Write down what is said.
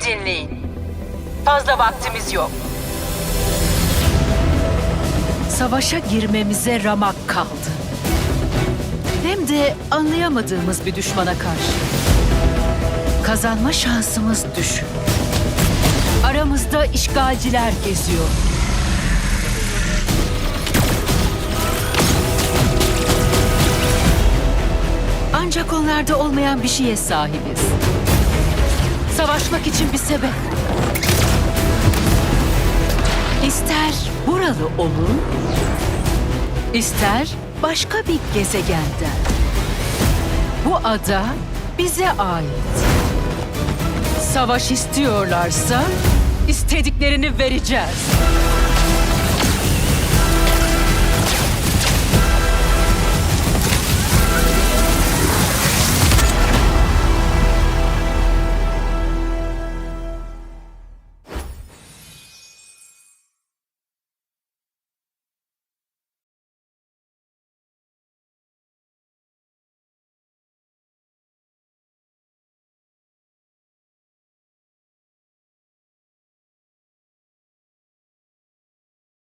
dinleyin. Fazla vaktimiz yok. Savaşa girmemize ramak kaldı. Hem de anlayamadığımız bir düşmana karşı. Kazanma şansımız düşük. Aramızda işgalciler geziyor. Ancak onlarda olmayan bir şeye sahibiz. Savaşmak için bir sebep. İster buralı olun, ister başka bir gezegenden. Bu ada bize ait. Savaş istiyorlarsa istediklerini vereceğiz.